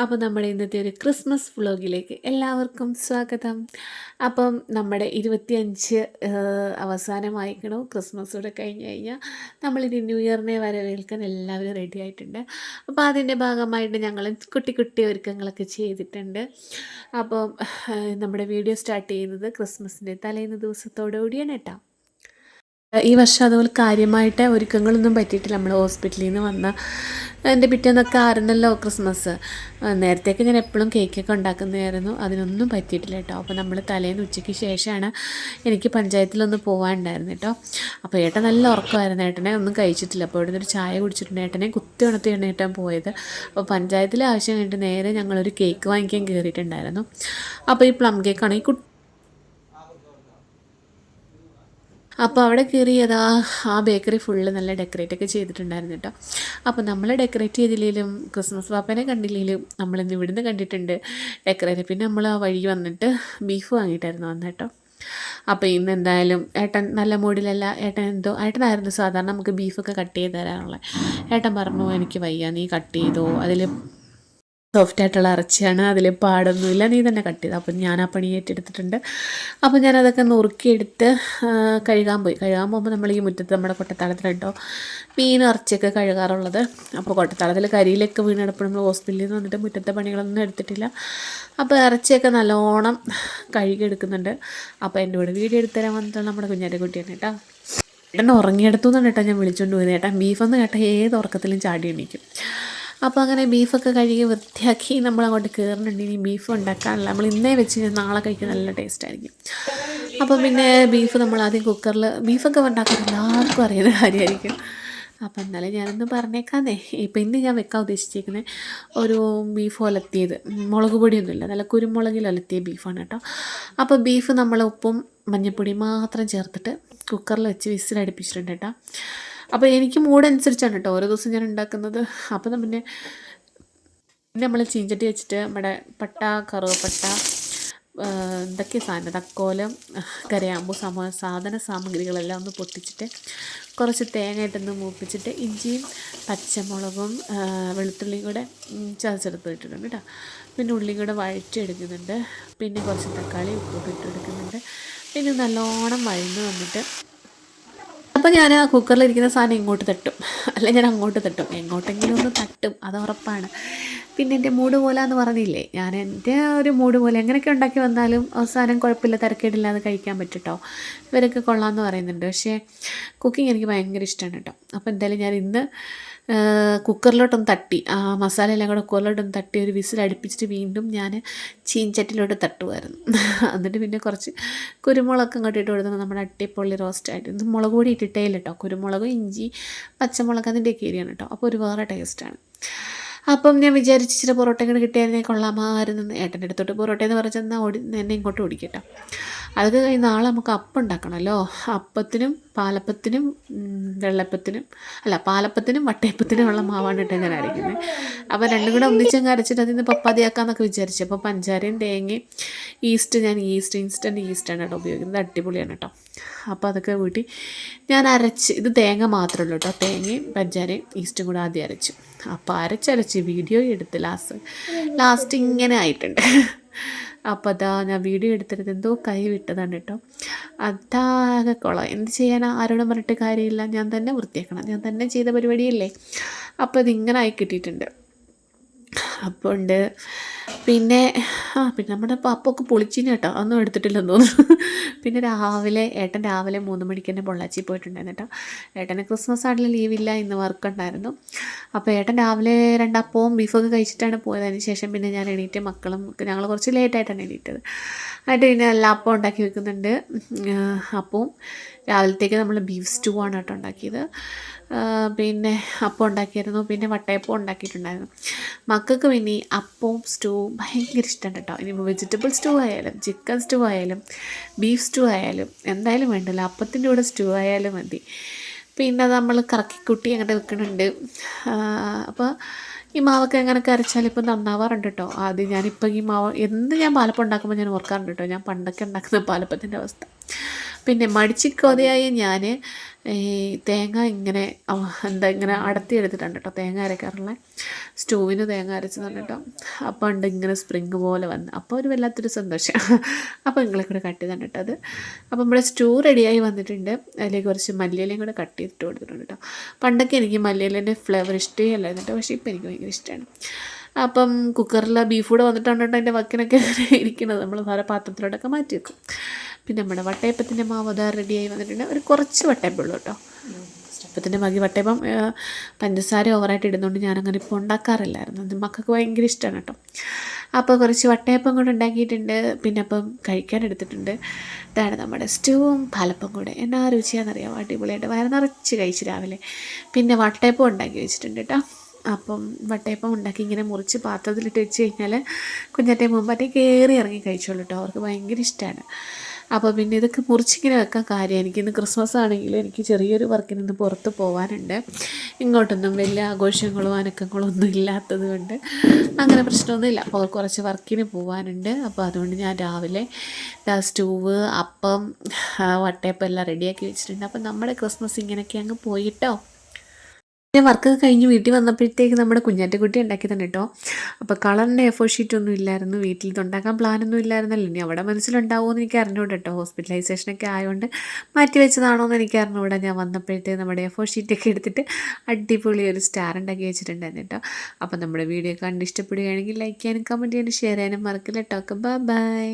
അപ്പോൾ നമ്മുടെ ഇന്നത്തെ ഒരു ക്രിസ്മസ് വ്ളോഗിലേക്ക് എല്ലാവർക്കും സ്വാഗതം. അപ്പം നമ്മുടെ ഇരുപത്തിയഞ്ച് അവസാനമായിക്കണു. ക്രിസ്മസ് കൂടെ കഴിഞ്ഞ് കഴിഞ്ഞാൽ നമ്മളിനി ന്യൂ ഇയറിനെ വരവേൽക്കാൻ എല്ലാവരും റെഡി ആയിട്ടുണ്ട്. അപ്പോൾ അതിന്റെ ഭാഗമായിട്ട് ഞങ്ങൾ കുട്ടി കുട്ടി ഒരുക്കങ്ങളൊക്കെ ചെയ്തിട്ടുണ്ട്. അപ്പം നമ്മുടെ വീഡിയോ സ്റ്റാർട്ട് ചെയ്യുന്നത് ക്രിസ്മസിന്റെ തലേന്ന് ദിവസത്തോടു കൂടിയാണ് കേട്ടോ. ഈ വർഷം അതുപോലെ കാര്യമായിട്ട് ഒരുക്കങ്ങളൊന്നും പറ്റിയിട്ടില്ല. നമ്മൾ ഹോസ്പിറ്റലിൽ നിന്ന് വന്ന എന്റെ പിറ്റേന്നൊക്കെ ആയിരുന്നല്ലോ ക്രിസ്മസ്. നേരത്തേക്ക് ഞാൻ എപ്പോഴും കേക്കൊക്കെ ഉണ്ടാക്കുന്നതായിരുന്നു. അതിനൊന്നും പറ്റിയിട്ടില്ല കേട്ടോ. അപ്പോൾ നമ്മൾ തലേന്ന് ഉച്ചയ്ക്ക് ശേഷമാണ് എനിക്ക് പഞ്ചായത്തിലൊന്ന് പോകാനുണ്ടായിരുന്നു കേട്ടോ അപ്പോൾ ഏട്ടൻ നല്ല ഉറക്കമായിരുന്നു. ഏട്ടനെ ഒന്നും കഴിച്ചിട്ടില്ല. അപ്പോൾ ഇവിടുന്ന് ഒരു ചായ കുടിച്ചിട്ടുണ്ട്. ഏട്ടനെ കുത്തി ഉണർത്തിയാണ് ഏട്ടൻ പോയത്. അപ്പോൾ പഞ്ചായത്തിലെ ആവശ്യം കഴിഞ്ഞിട്ട് നേരെ ഞങ്ങളൊരു കേക്ക് വാങ്ങിക്കാൻ കയറിയിട്ടുണ്ടായിരുന്നു അപ്പോൾ ഈ പ്ലം കേക്കാണെങ്കിൽ കുട്ടി അപ്പോൾ അവിടെ കയറി അതാ ആ ബേക്കറി ഫുള്ള് നല്ല ഡെക്കറേറ്റ് ഒക്കെ ചെയ്തിട്ടുണ്ടായിരുന്നു കേട്ടോ അപ്പോൾ നമ്മൾ ഡെക്കറേറ്റ് ചെയ്തില്ലെങ്കിലും ക്രിസ്മസ് പാപ്പനെ കണ്ടില്ലെങ്കിലും നമ്മളിന്ന് ഇവിടുന്ന് കണ്ടിട്ടുണ്ട്. ഡെക്കറേറ്റ് പിന്നെ നമ്മൾ ആ വഴി വന്നിട്ട് ബീഫ് വാങ്ങിയിട്ടായിരുന്നു വന്നത് കേട്ടോ അപ്പോൾ ഇന്ന് എന്തായാലും ഏട്ടൻ നല്ല മൂഡിലല്ല. ഏട്ടൻ എന്തോ ഏട്ടനായിരുന്നു സാധാരണ നമുക്ക് ബീഫൊക്കെ കട്ട് ചെയ്ത് തരാനുള്ളത് ഏട്ടൻ പറഞ്ഞു എനിക്ക് വയ്യ നീ കട്ട് ചെയ്തോ? അതിൽ സോഫ്റ്റ് ആയിട്ടുള്ള ഇറച്ചിയാണ്. അതിൽ പാടൊന്നുമില്ല. നീ തന്നെ കട്ട് ചെയ്ത്. അപ്പം ഞാൻ ആ പണി ഏറ്റെടുത്തിട്ടുണ്ട്. അപ്പം ഞാനതൊക്കെ നുറുക്കിയെടുത്ത് കഴുകാൻ പോയി. കഴുകാൻ പോകുമ്പോൾ നമ്മൾ ഈ മുറ്റത്ത് നമ്മുടെ കൊട്ടത്താളത്തിലുണ്ടോ? മീൻ ഇറച്ചിയൊക്കെ കഴുകാറുള്ളത്. അപ്പോൾ കൊട്ടത്താളത്തിൽ കരിയിലൊക്കെ വീണെടുപ്പോൾ നമ്മൾ ഹോസ്പിറ്റലിൽ നിന്ന് വന്നിട്ട് മുറ്റത്തെ പണികളൊന്നും എടുത്തിട്ടില്ല. അപ്പോൾ ഇറച്ചിയൊക്കെ നല്ലോണം കഴുകിയെടുക്കുന്നുണ്ട്. അപ്പോൾ എന്റെ കൂടെ വീഡിയോ എടുത്തുതരാൻ വന്നിട്ട് നമ്മുടെ കുഞ്ഞാന്റെ കുട്ടിയാണ് കേട്ടോ. ഏട്ടൻ ഉറങ്ങിയെടുത്തു എന്നാണ് കേട്ടോ ഞാൻ വിളിച്ചുകൊണ്ട് പോയത്. ഏട്ടാ ബീഫെന്ന് കേട്ടാൽ ഏത് ഉറക്കത്തിലും ചാടി എണീക്കും. അപ്പോൾ അങ്ങനെ ബീഫൊക്കെ കഴുകി വൃത്തിയാക്കി നമ്മൾ അങ്ങോട്ട് കയറുന്നുണ്ട് ഇനി ബീഫ് ഉണ്ടാക്കാനല്ല. നമ്മൾ ഇന്നേ വെച്ച് കഴിഞ്ഞാൽ നാളെ കഴിക്കാൻ നല്ല ടേസ്റ്റ് ആയിരിക്കും. അപ്പോൾ പിന്നെ ബീഫ് നമ്മൾ ആദ്യം കുക്കറിൽ ബീഫൊക്കെ ഉണ്ടാക്കാൻ എല്ലാവർക്കും അറിയുന്ന കാര്യമായിരിക്കും. അപ്പോൾ എന്നാലും ഞാനൊന്ന് പറഞ്ഞേക്കാന്നേ. ഇപ്പം ഇന്ന് ഞാൻ വെക്കാൻ ഉദ്ദേശിച്ചിരിക്കുന്നത് ഒരു ബീഫ് ഒലത്തിയത്. മുളക് പൊടിയൊന്നുമില്ല. നല്ല കുരുമുളകിൽ ഒലത്തിയ ബീഫാണ് കേട്ടോ. അപ്പോൾ ബീഫ് നമ്മൾ ഉപ്പും മഞ്ഞൾപ്പൊടി മാത്രം ചേർത്തിട്ട് കുക്കറിൽ വെച്ച് വിസിലടുപ്പിച്ചിട്ടുണ്ട് കേട്ടോ. അപ്പോൾ എനിക്ക് മൂഡ് അനുസരിച്ചാണ് കേട്ടോ ഓരോ ദിവസം ഞാൻ ഉണ്ടാക്കുന്നത്. പിന്നെ പിന്നെ നമ്മൾ ചീഞ്ചട്ടി വെച്ചിട്ട് നമ്മുടെ പട്ട കറുവപ്പട്ട എന്തൊക്കെ സാധനം? തക്കോലം കരയാമ്പൂ സമ സാധന സാമഗ്രികളെല്ലാം ഒന്ന് പൊട്ടിച്ചിട്ട് കുറച്ച് തേങ്ങ ഇട്ടൊന്ന് മൂപ്പിച്ചിട്ട് ഇഞ്ചിയും പച്ചമുളകും വെളുത്തുള്ളിയും കൂടെ ചതച്ചെടുത്ത് ഇട്ടിട്ടുണ്ട് കേട്ടോ പിന്നെ ഉള്ളിയും കൂടെ വഴറ്റിയെടുക്കുന്നുണ്ട്. പിന്നെ കുറച്ച് തക്കാളി ഉപ്പൊക്കെ ഇട്ടെടുക്കുന്നുണ്ട് പിന്നെ നല്ലോണം വഴന്ന് വന്നിട്ട് അപ്പോൾ ഞാൻ ആ കുക്കറിലിരിക്കുന്ന സാധനം ഇങ്ങോട്ട് തട്ടും. അല്ല ഞാൻ അങ്ങോട്ട് തട്ടും. എങ്ങോട്ടെങ്കിലും ഒന്ന് തട്ടും. അത് ഉറപ്പാണ്. പിന്നെ എന്റെ മൂട് പോലെ എന്ന് പറഞ്ഞില്ലേ? ഞാൻ എന്റെ ഒരു മൂട് പോലെ എങ്ങനെയൊക്കെ ഉണ്ടാക്കി വന്നാലും അവസാനം കുഴപ്പമില്ല തിരക്കേടില്ലാതെ കഴിക്കാൻ പറ്റും ഇവരൊക്കെ കൊള്ളാമെന്ന് പറയുന്നുണ്ട്. പക്ഷേ കുക്കിംഗ് എനിക്ക് ഭയങ്കര ഇഷ്ടമാണ് കേട്ടോ. അപ്പോൾ എന്തായാലും ഞാൻ ഇന്ന് കുക്കറിലോട്ടൊന്ന് തട്ടി. ആ മസാലയെല്ലാം കൂടെ കുക്കറിലോട്ടൊന്ന് തട്ടി ഒരു വിസിൽ അടുപ്പിച്ചിട്ട് വീണ്ടും ഞാൻ ചീൻചട്ടിലോട്ട് തട്ടുമായിരുന്നു. എന്നിട്ട് പിന്നെ കുറച്ച് കുരുമുളകൊക്കെ അങ്ങോട്ട് ഇട്ട് കൊടുത്തപ്പോൾ നമ്മുടെ അട്ടിപ്പൊള്ളി റോസ്റ്റായിട്ട് ഇത് മുളക് പൊടി ഇട്ടിട്ടേ കേട്ടോ കുരുമുളക് ഇഞ്ചി പച്ചമുളക് അതിന്റെയൊക്കെ ഏരിയാണ് കേട്ടോ അപ്പോൾ ഒരു വേറെ ടേസ്റ്റാണ് അപ്പം ഞാൻ വിചാരിച്ച് ഇച്ചിരി പൊറോട്ട ഇങ്ങനെ കിട്ടിയായിരുന്നേ കൊള്ളാമായിരുന്നു ഏട്ടന്റെ അടുത്തോട്ട് പൊറോട്ട എന്ന് പറഞ്ഞാൽ ഓടി എന്നെ ഇങ്ങോട്ട് ഓടിക്കട്ടോ. അത് കഴിഞ്ഞ് നാളെ നമുക്ക് അപ്പം ഉണ്ടാക്കണമല്ലോ. അപ്പത്തിനും പാലപ്പത്തിനും വെള്ളപ്പത്തിനും അല്ല പാലപ്പത്തിനും വട്ടയപ്പത്തിനും ഉള്ള മാവാണ് ഇട്ട് ഞാൻ അരയ്ക്കുന്നത്. അപ്പോൾ രണ്ടും കൂടെ ഒന്നിച്ചങ്ങ് അരച്ചിട്ട് അതിൽ നിന്ന് പപ്പാതിയാക്കാമെന്നൊക്കെ വിചാരിച്ചു. അപ്പോൾ പഞ്ചാരയും തേങ്ങയും ഈസ്റ്റ് ഞാൻ ഈസ്റ്റ് ഇൻസ്റ്റന്റ് ഈസ്റ്റാണ് കേട്ടോ ഉപയോഗിക്കുന്നത്. അടിപൊളിയാണ് കേട്ടോ. അപ്പോൾ അതൊക്കെ കൂട്ടി ഞാൻ അരച്ച് ഇത് തേങ്ങ മാത്രമേ ഉള്ളൂ കേട്ടോ. തേങ്ങയും പഞ്ചാരയും ഈസ്റ്റും കൂടെ ആദ്യം അരച്ചു. അപ്പോൾ അരച്ചരച്ച് വീഡിയോ എടുത്ത് ലാസ്റ്റ് ലാസ്റ്റ് ഇങ്ങനെ ആയിട്ടുണ്ട്. അപ്പോൾ അതാ ഞാൻ വീഡിയോ എടുത്തിട്ട് എന്തോ കൈ വിട്ടതാണ് കേട്ടോ. അതാകെ കുളം. എന്ത് ചെയ്യാനാ? ആരോടും പറഞ്ഞിട്ട് കാര്യമില്ല. ഞാൻ തന്നെ വൃത്തിയാക്കണം. ഞാൻ തന്നെ ചെയ്ത പരിപാടിയല്ലേ? അപ്പോൾ ഇതിങ്ങനെ ആയി കിട്ടിയിട്ടുണ്ട്. അപ്പോൾ ഉണ്ട് പിന്നെ ആ പിന്നെ നമ്മുടെ പപ്പൊക്കെ പൊളിച്ചിന് കേട്ടോ. ഒന്നും എടുത്തിട്ടില്ലെന്ന് തോന്നുന്നു. പിന്നെ രാവിലെ ഏട്ടൻ രാവിലെ മൂന്ന് മണിക്ക് തന്നെ പൊള്ളാച്ചി പോയിട്ടുണ്ടായിരുന്നു കേട്ടോ. ഏട്ടന് ക്രിസ്മസ് ആണെങ്കിൽ ലീവില്ല ഇന്ന് വർക്ക് ഉണ്ടായിരുന്നു. അപ്പോൾ ഏട്ടൻ രാവിലെ രണ്ടപ്പവും ബീഫൊക്കെ കഴിച്ചിട്ടാണ് പോയത് അതിന് ശേഷം പിന്നെ ഞാൻ എണീറ്റ് മക്കളും ഞങ്ങൾ കുറച്ച് ലേറ്റായിട്ടാണ് എണീറ്റത്. എന്നിട്ട് പിന്നെ എല്ലാ അപ്പം ഉണ്ടാക്കി വെക്കുന്നുണ്ട്. അപ്പവും രാവിലത്തേക്ക് നമ്മൾ ബീഫ് സ്റ്റൂ ആണ് കേട്ടോ ഉണ്ടാക്കിയത്. പിന്നെ അപ്പം ഉണ്ടാക്കിയിരുന്നു പിന്നെ വട്ടയപ്പം ഉണ്ടാക്കിയിട്ടുണ്ടായിരുന്നു. മക്കൾക്ക് പിന്നെ അപ്പവും സ്റ്റൂവും ഭയങ്കര ഇഷ്ടമാണ് കേട്ടോ. ഇനി വെജിറ്റബിൾ സ്റ്റൂ ആയാലും ചിക്കൻ സ്റ്റൂ ആയാലും ബീഫ് സ്റ്റൂ ആയാലും എന്തായാലും വേണ്ടല്ലോ. അപ്പത്തിന്റെ കൂടെ സ്റ്റൂ ആയാലും മതി. പിന്നെ നമ്മൾ കറക്കിക്കുട്ടി അങ്ങനെ വെക്കുന്നുണ്ട് അപ്പോൾ ഈ മാവൊക്കെ എങ്ങനെ അരച്ചാൽ ഇപ്പോൾ നന്നാവാറുണ്ട് കേട്ടോ. ആദ്യം ഞാനിപ്പോൾ ഈ മാവ് എന്ത് ഞാൻ പാലപ്പം ഉണ്ടാക്കുമ്പോൾ ഞാൻ ഓർക്കാറുണ്ട് കേട്ടോ. ഞാൻ പണ്ടൊക്കെ ഉണ്ടാക്കുന്ന പാലപ്പത്തിന്റെ അവസ്ഥ. പിന്നെ മടിച്ചിക്കോതയായി ഞാൻ ഈ തേങ്ങ ഇങ്ങനെ എന്താ ഇങ്ങനെ അടത്തി എടുത്തിട്ടുണ്ട് കേട്ടോ. തേങ്ങ അരക്കാറുള്ള. സ്റ്റൂവിന് തേങ്ങ അരച്ച് തന്നിട്ടോ അപ്പോൾ ഉണ്ട് ഇങ്ങനെ സ്പ്രിങ് പോലെ വന്ന്. അപ്പോൾ ഒരു വല്ലാത്തൊരു സന്തോഷം. അപ്പോൾ നിങ്ങളെ കൂടെ കട്ട് ചെയ്താണ് കേട്ടോ അത്. അപ്പോൾ നമ്മുടെ സ്റ്റൂ റെഡിയായി വന്നിട്ടുണ്ട്. അതിലേക്ക് കുറച്ച് മല്ലിയിലയും കൂടെ കട്ട് ചെയ്തിട്ട് കൊടുത്തിട്ടുണ്ട് കേട്ടോ. പണ്ടൊക്കെ എനിക്ക് മല്ലിയിലേന്റെ ഫ്ലേവർ ഇഷ്ടമേ അല്ലായിരുന്നു കേട്ടോ. പക്ഷേ ഇപ്പോൾ എനിക്ക് ഭയങ്കര ഇഷ്ടമാണ് അപ്പം കുക്കറിൽ ബീഫ് കൂടെ വന്നിട്ടാണ് കേട്ടോ അതിന്റെ വക്കിനൊക്കെ ഇരിക്കുന്നത്. നമ്മൾ സാറെ പാത്രത്തിലോട്ടൊക്കെ മാറ്റി വെക്കും. പിന്നെ നമ്മുടെ വട്ടയപ്പത്തിന്റെ മാവ് അതാ റെഡിയായി വന്നിട്ടുണ്ട്. ഒരു കുറച്ച് വട്ടയപ്പുള്ളൂ കേട്ടോ. വട്ടയപ്പത്തിന്റെ ബാക്കി വട്ടയപ്പം പഞ്ചസാര ഓവറായിട്ട് ഇടുന്നതുകൊണ്ട് ഞാനങ്ങനെ ഇപ്പോൾ ഉണ്ടാക്കാറില്ലായിരുന്നു. അത് മക്കൾക്ക് ഭയങ്കര ഇഷ്ടമാണ് കേട്ടോ. അപ്പോൾ കുറച്ച് വട്ടയപ്പം കൂടെ ഉണ്ടാക്കിയിട്ടുണ്ട്. പിന്നെ അപ്പം കഴിക്കാൻ എടുത്തിട്ടുണ്ട്. ഇതാണ് നമ്മുടെ സ്റ്റൂവും പാലപ്പം കൂടെ. എന്നാ രുചിയാണെന്നറിയാം അടിപൊളിയായിട്ട് വയറ് നിറച്ച് കഴിച്ച് രാവിലെ. പിന്നെ വട്ടയപ്പം ഉണ്ടാക്കി വെച്ചിട്ടുണ്ട് കേട്ടോ. അപ്പം വട്ടയപ്പം ഉണ്ടാക്കി ഇങ്ങനെ മുറിച്ച് പാത്രത്തിലിട്ട് വെച്ച് കഴിഞ്ഞാൽ കുഞ്ഞാറ്റെ മുമ്പാറ്റെ കയറി ഇറങ്ങി കഴിച്ചോളൂ കേട്ടോ. അവർക്ക് ഭയങ്കര ഇഷ്ടമാണ് അപ്പോൾ പിന്നെ ഇതൊക്കെ മുറിച്ചിങ്ങനെ വെക്കാൻ കാര്യം. എനിക്കിന്ന് ക്രിസ്മസ് ആണെങ്കിലും എനിക്ക് ചെറിയൊരു വർക്കിന് ഇന്ന് പുറത്ത് പോകാനുണ്ട് ഇങ്ങോട്ടൊന്നും വലിയ ആഘോഷങ്ങളോ അനക്കങ്ങളോ ഒന്നും ഇല്ലാത്തത് കൊണ്ട് അങ്ങനെ പ്രശ്നമൊന്നുമില്ല. അപ്പോൾ കുറച്ച് വർക്കിന് പോകാനുണ്ട് അപ്പോൾ അതുകൊണ്ട് ഞാൻ രാവിലെ സ്റ്റൂവ് അപ്പം വട്ടയപ്പം എല്ലാം റെഡിയാക്കി വെച്ചിട്ടുണ്ട്. അപ്പം നമ്മുടെ ക്രിസ്മസ് ഇങ്ങനെയൊക്കെ അങ്ങ് പോയിട്ടോ പിന്നെ വർക്ക് കഴിഞ്ഞ് വീട്ടിൽ വന്നപ്പോഴത്തേക്ക് നമ്മുടെ കുഞ്ഞാറ്റക്കുട്ടി തന്നെ കേട്ടോ അപ്പോൾ കളറിന്റെ എഫോ ഷീറ്റ് ഒന്നും ഇല്ലായിരുന്നു. വീട്ടിൽ ഇത് ഉണ്ടാക്കാൻ പ്ലാനൊന്നും ഇല്ലായിരുന്നല്ലോ. ഇനി അവിടെ മനസ്സിലുണ്ടാവുമോ എന്ന് എനിക്ക് അറിഞ്ഞൂടെ കേട്ടോ ഹോസ്പിറ്റലൈസേഷനൊക്കെ ആയതുകൊണ്ട് മാറ്റി വെച്ചതാണോ എന്ന് എനിക്ക് അറിഞ്ഞൂടെ. ഞാൻ വന്നപ്പോഴത്തേക്ക് നമ്മുടെ എഫോ ഷീറ്റൊക്കെ എടുത്തിട്ട് അടിപൊളി ഒരു സ്റ്റാർ ഉണ്ടാക്കി വെച്ചിട്ടുണ്ടായിരുന്നു കേട്ടോ അപ്പോൾ നമ്മുടെ വീഡിയോ കണ്ട് ഇഷ്ടപ്പെടുകയാണെങ്കിൽ ലൈക്ക് ചെയ്യാനും കമന്റ് ചെയ്യാനും ഷെയർ ചെയ്യാനും മറക്കില്ല കേട്ടോ ബൈ ബൈ